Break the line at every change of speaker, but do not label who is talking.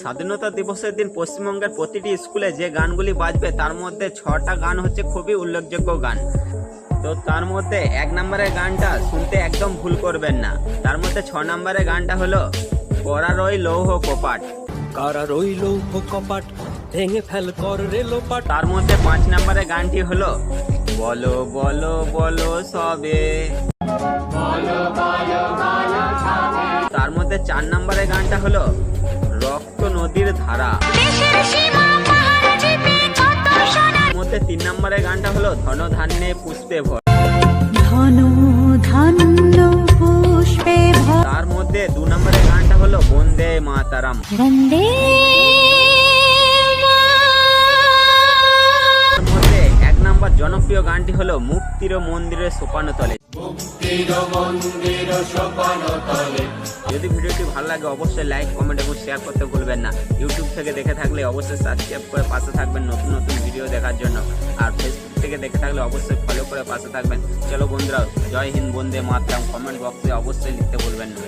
স্বাধীনতা দিবসের দিন পশ্চিমবঙ্গের প্রতিটি স্কুলে যে গানগুলি বাজবে তার মধ্যে ছটা গান হচ্ছে খুবই উল্লেখযোগ্য গান। তো তার মধ্যে এক নম্বরের গানটা শুনতে একদম ভুল করবেন না। তার মধ্যে ছ নম্বরের গানটা হলো ওই লৌহ কপাট।
কারা লৌহ কপাট ভেঙে ফেল কর রেলোপাট
তার মধ্যে পাঁচ নম্বরের গানটি হলো বলো বলো বলো সবে। তার মধ্যে চার নম্বরের গানটা হলো রক্ত নদীর ধারা। মধ্যে তিন নম্বরের গানটা হলো ধন ধান্যে পুষ্পে ভর।
ধন ধান্য পুষ্পে
তার মধ্যে দু নম্বরের গানটা হলো বন্দে মাতারাম।
বন্দে
জনপ্রিয় গানটি হলো মুক্তির মন্দিরের সোপানো তলে যদি ভিডিওটি ভালো লাগে অবশ্যই লাইক কমেন্ট এবং শেয়ার করতে ভুলবেন না। ইউটিউব থেকে দেখে থাকলে অবশ্যই সাবস্ক্রাইব করে পাশে থাকবেন নতুন নতুন ভিডিও দেখার জন্য। আর ফেসবুক থেকে দেখে থাকলে অবশ্যই ফলো করে পাশে থাকবেন। চলো বন্ধুরা জয় হিন্দ বন্দে মাতরম। কমেন্ট বক্সে অবশ্যই লিখতে ভুলবেন না।